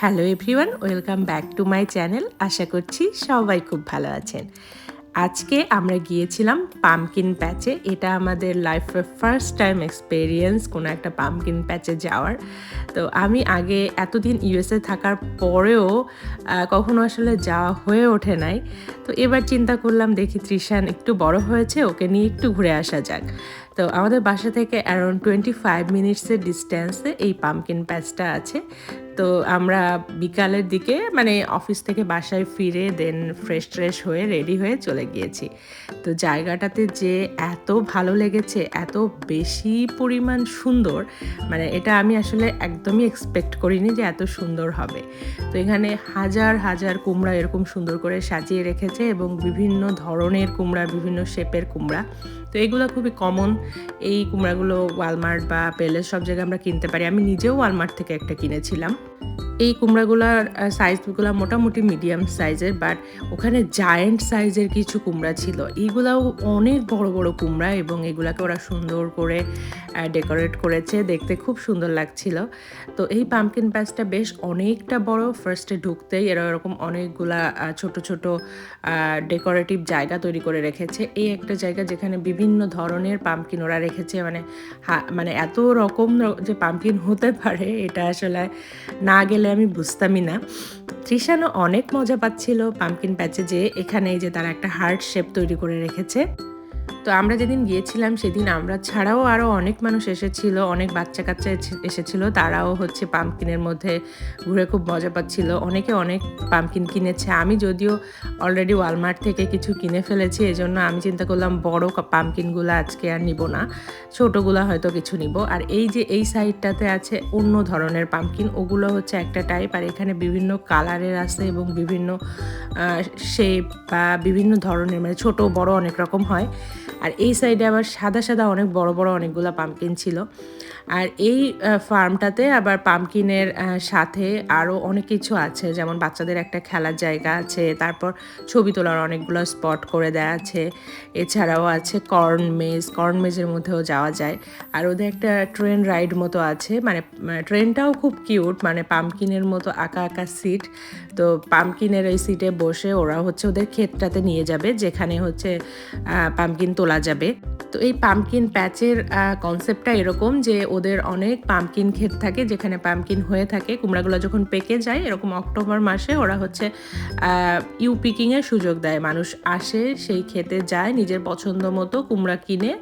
Hello everyone, welcome back to my channel. আশা করছি সবাই খুব ভালো আছেন। আজকে আমরা গিয়েছিলাম পামকিন প্যাচে। এটা আমাদের লাইফের ফার্স্ট টাইম এক্সপেরিয়েন্স কোনো একটা পামকিন প্যাচে যাওয়ার। তো আমি আগে এতদিন ইউএসএ থাকার পরেও কখনো আসলে যাওয়া হয়ে ওঠে নাই। তো এবার চিন্তা করলাম, দেখি ত্রিশান একটু বড় হয়েছে, ওকে নিয়ে একটু ঘুরে আসা যাক। তো আমাদের বাসা থেকে অ্যারাউন্ড টোয়েন্টি ফাইভ মিনিটসের ডিস্ট্যান্সে এই পামকিন প্যাচটা আছে। তো আমরা বিকালের দিকে মানে অফিস থেকে বাসায় ফিরে দেন ফ্রেশ ট্রেশ হয়ে রেডি হয়ে চলে গিয়েছি। তো জায়গাটাতে যে এত ভালো লেগেছে, এত বেশি পরিমাণ সুন্দর মানে এটা আমি আসলে একদমই এক্সপেক্ট করিনি যে এত সুন্দর হবে। তো এখানে হাজার হাজার কুমড়া এরকম সুন্দর করে সাজিয়ে রেখেছে এবং বিভিন্ন ধরনের কুমড়া, বিভিন্ন শেপের কুমড়া। তো এগুলো খুবই কমন এই কুমড়াগুলো ওয়ালমার্ট বা পেলের সব জায়গায় আমরা কিনতে পারি। আমি নিজেও ওয়ালমার্ট থেকে একটা কিনেছিলাম। এই কুমড়াগুলোর সাইজগুলো মোটামুটি মিডিয়াম সাইজের বাট ওখানে জায়েন্ট সাইজের কিছু কুমড়া ছিল। এইগুলাও অনেক বড় বড় কুমড়া এবং এগুলাকে ওরা সুন্দর করে ডেকোরেট করেছে। দেখতে খুব সুন্দর লাগছিল। তো এই পাম্পকিন প্যাচটা বেশ অনেকটা বড়। ফার্স্টে ঢুকতেই এরা এরকম অনেকগুলা ছোট ছোট ডেকোরেটিভ জায়গা তৈরি করে রেখেছে। এই একটা জায়গা যেখানে বিভিন্ন ধরনের পামকিন ওরা রেখেছে। মানে মানে এত রকম যে পাম্পকিন হতে পারে, এটা আসলে না গেলে আমি বুঝতামই না। তৃষানও অনেক মজা পাচ্ছিল পাম্পকিন প্যাচে যে এখানে যে তারা একটা হার্ট শেপ তৈরি করে রেখেছে। তো আমরা যেদিন গিয়েছিলাম, সেদিন আমরা ছাড়াও আরও অনেক মানুষ এসেছিল, অনেক বাচ্চা কাচ্চা এসে- এসেছিল। তারাও হচ্ছে পামকিনের মধ্যে ঘুরে খুব মজা পাচ্ছিল। অনেকে অনেক পামকিন কিনেছে। আমি যদিও অলরেডি ওয়ালমার্ট থেকে কিছু কিনে ফেলেছি, এজন্য আমি চিন্তা করলাম বড় পামকিনগুলো আজকে আর নিব না। ছোটোগুলো হয়তো কিছু নিব। আর এই যে, এই সাইডটাতে আছে অন্য ধরনের পামকিন ওগুলো হচ্ছে একটা টাইপ আর এখানে বিভিন্ন কালারের আছে এবং বিভিন্ন শেপ বা বিভিন্ন ধরনের মানে ছোট বড় অনেক রকম হয়। আর এই সাইডে আবার সাদা সাদা অনেক বড় বড় অনেকগুলো পাম্পকিন ছিল। আর এই ফার্মটাতে আবার পামকিনের সাথে আরও অনেক কিছু আছে। যেমন বাচ্চাদের একটা খেলার জায়গা আছে, তারপর ছবি তোলার অনেকগুলো স্পট করে দেওয়া আছে। এছাড়াও আছে কর্ন মেজ কর্ন মেজের মধ্যেও যাওয়া যায়। আর ওদের একটা ট্রেন রাইড মতো আছে মানে ট্রেনটাও খুব কিউট মানে পামকিনের মতো আঁকা আঁকা সিট তো পামকিনের এই সিটে বসে ওরা হচ্ছে ওদের ক্ষেতটাতে নিয়ে যাবে, যেখানে হচ্ছে পামকিন তোলা যাবে। তো এই পামকিন প্যাচের কনসেপ্টটা এরকম যে ওদের অনেক পামকিন ক্ষেত থাকে, যেখানে পামকিন হয়ে থাকে। কুমড়াগুলো যখন পেকে যায়, এরকম অক্টোবর মাসে ওরা হচ্ছে ইউ পিকিংয়ের সুযোগ দেয়। মানুষ আসে, সেই খেতে যায়, নিজের পছন্দ মতো কুমড়া কিনে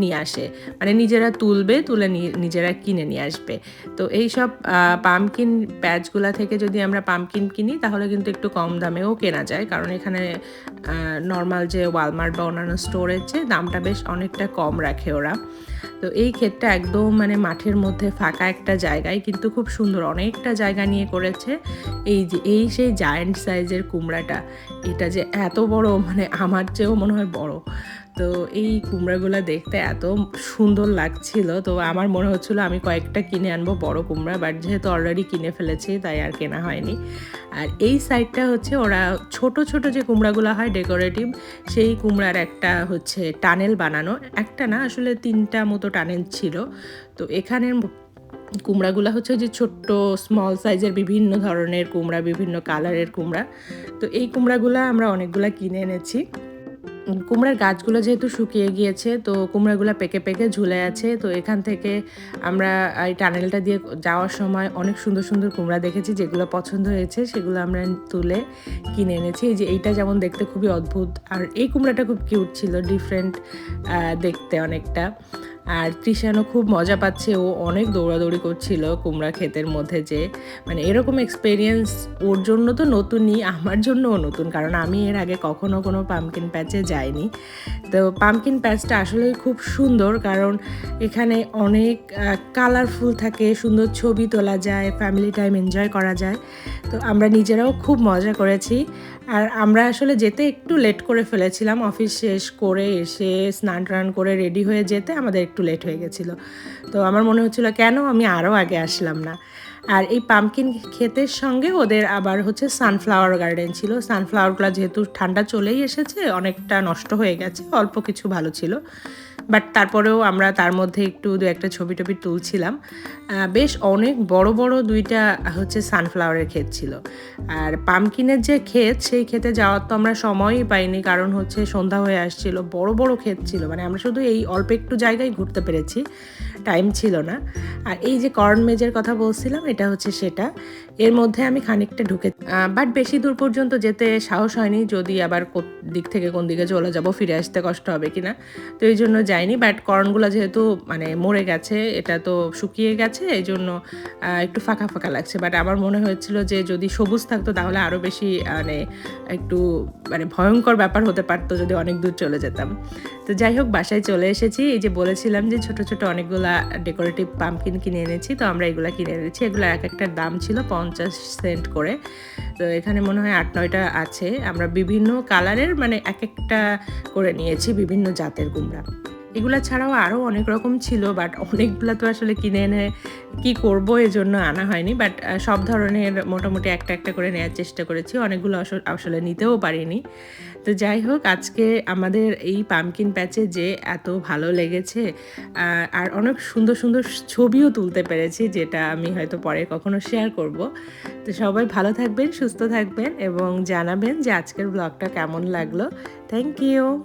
নিয়ে আসে। মানে নিজেরা তুলবে, তুলে নিজেরা কিনে নিয়ে আসবে। তো এই সব পামকিন প্যাচগুলা থেকে যদি আমরা পামকিন কিনি, তাহলে কিন্তু একটু কম দামেও কেনা যায়। কারণ এখানে নর্মাল যে ওয়ালমার্ট বা অন্যান্য স্টোরের চেয়ে দামটা বেশ অনেকটা কম রাখে ওরা। তো এই ক্ষেতটা একদম মানে মাঠের মধ্যে ফাঁকা একটা জায়গায়, কিন্তু খুব সুন্দর অনেকটা জায়গা নিয়ে করেছে। এই যে, এই সেই জায়েন্ট সাইজের কুমড়াটা, এটা যে এত বড় মানে আমার চেয়েও মনে হয় বড়। তো এই কুমড়াগুলো দেখতে এত সুন্দর লাগছিল। তো আমার মনে হচ্ছিল আমি কয়েকটা কিনে আনব বড় কুমড়া বাট যেহেতু অলরেডি কিনে ফেলেছি, তাই আর কেনা হয়নি। আর এই সাইডটা হচ্ছে ওরা ছোট ছোট যে কুমড়াগুলো হয় ডেকোরেটিভ সেই কুমড়ার একটা হচ্ছে টানেল বানানো। একটা না, আসলে তিনটা মতো টানেল ছিল। তো এখানের কুমড়াগুলো হচ্ছে যে ছোট্ট স্মল সাইজের বিভিন্ন ধরনের কুমড়া, বিভিন্ন কালারের কুমড়া। তো এই কুমড়াগুলো আমরা অনেকগুলো কিনে এনেছি। কুমড়ার গাছগুলো যেহেতু শুকিয়ে গিয়েছে, তো কুমড়াগুলো পেকে পেকে ঝুলে আছে, তো এখান থেকে আমরা এই টানেলটা দিয়ে যাওয়ার সময় অনেক সুন্দর সুন্দর কুমড়া দেখেছি, যেগুলো পছন্দ হয়েছে সেগুলো আমরা তুলে কিনে এনেছি। এই যে এইটা যেমন দেখতে খুবই অদ্ভুত, আর এই কুমড়াটা খুব কিউট ছিল ডিফারেন্ট দেখতে অনেকটা। আর তৃষানও খুব মজা পাচ্ছে। ও অনেক দৌড়াদৌড়ি করছিল কুমড়া ক্ষেতের মধ্যে যে মানে এরকম এক্সপেরিয়েন্স ওর জন্য তো নতুনই, আমার জন্যও নতুন, কারণ আমি এর আগে কখনো কোনো পামকিন প্যাচে যাইনি। তো পামকিন প্যাচটা আসলেই খুব সুন্দর, কারণ এখানে অনেক কালারফুল থাকে, সুন্দর ছবি তোলা যায় ফ্যামিলি টাইম এনজয় করা যায়। তো আমরা নিজেরাও খুব মজা করেছি। আর আমরা আসলে যেতে একটু লেট করে ফেলেছিলাম অফিস শেষ করে এসে স্নান টান করে রেডি হয়ে যেতে আমাদের একটু লেট হয়ে গেছিল। তো আমার মনে হচ্ছিল কেন আমি আরও আগে আসলাম না? আর এই পামকিন ক্ষেতের সঙ্গে ওদের আবার হচ্ছে সানফ্লাওয়ার গার্ডেন ছিল। সানফ্লাওয়ারগুলো যেহেতু ঠান্ডা চলেই এসেছে, অনেকটা নষ্ট হয়ে গেছে, অল্প কিছু ভালো ছিল। বাট তারপরেও আমরা তার মধ্যে একটু দু একটা ছবি টবি তুলছিলাম। বেশ অনেক বড় বড় দুইটা হচ্ছে সানফ্লাওয়ারের ক্ষেত ছিল। আর পামকিনের যে ক্ষেত, সেই ক্ষেতে যাওয়ার তো আমরা সময়ই পাইনি, কারণ হচ্ছে সন্ধ্যা হয়ে আসছিল। বড় বড় ক্ষেত ছিল। মানে আমরা শুধু এই অল্প একটু জায়গায় ঘুরতে পেরেছি। টাইম ছিল না। আর এই যে কর্ন মেজের কথা বলছিলাম, এটা হচ্ছে সেটা। এর মধ্যে আমি খানিকটা ঢুকে বাট বেশি দূর পর্যন্ত যেতে সাহস হয়নি, যদি আবার কো- দিক থেকে কোন দিকে চলে যাব, ফিরে আসতে কষ্ট হবে কিনা। তো এই জন্য যাইনি বাট কর্নগুলো যেহেতু মানে মরে গেছে, এটা তো শুকিয়ে গেছে, এই জন্য একটু ফাঁকা ফাঁকা লাগছে। বাট আমার মনে হয়েছিল যে যদি সবুজ থাকতো, তাহলে আরও বেশি মানে একটু মানে ভয়ঙ্কর ব্যাপার হতে পারতো যদি অনেক দূর চলে যেতাম। তো যাই হোক, বাসায় চলে এসেছি। এই যে বলেছিলাম যে ছোট ছোট অনেকগুলা ডেকোরেটিভ পাম্পকিন কিনে এনেছি, তো আমরা এগুলো কিনে এনেছি। এগুলো এক একটা দাম ছিল পঞ্চাশ সেন্ট করে। তো এখানে মনে হয় আট নয়টা আছে। আমরা বিভিন্ন কালারের মানে এক একটা করে নিয়েছি বিভিন্ন জাতের কুমড়া। এগুলা ছাড়াও আরও অনেক রকম ছিল বাট অনেকগুলো তো আসলে কিনে এনে কি করব এজন্য আনা হয়নি বাট সব ধরনের মোটামুটি একটা একটা করে নেওয়ার চেষ্টা করেছি, অনেকগুলো আস- আসলে নিতেও পারিনি। তো যাই হোক, আজকে আমাদের এই পামকিন প্যাচে যে এত ভালো লেগেছে আর অনেক সুন্দর সুন্দর ছবিও তুলতে পেরেছি, যেটা আমি হয়তো পরে কখনো শেয়ার করব। তো সবাই ভালো থাকবেন, সুস্থ থাকবেন, এবং জানাবেন যে আজকের ব্লগটা কেমন লাগল। Thank you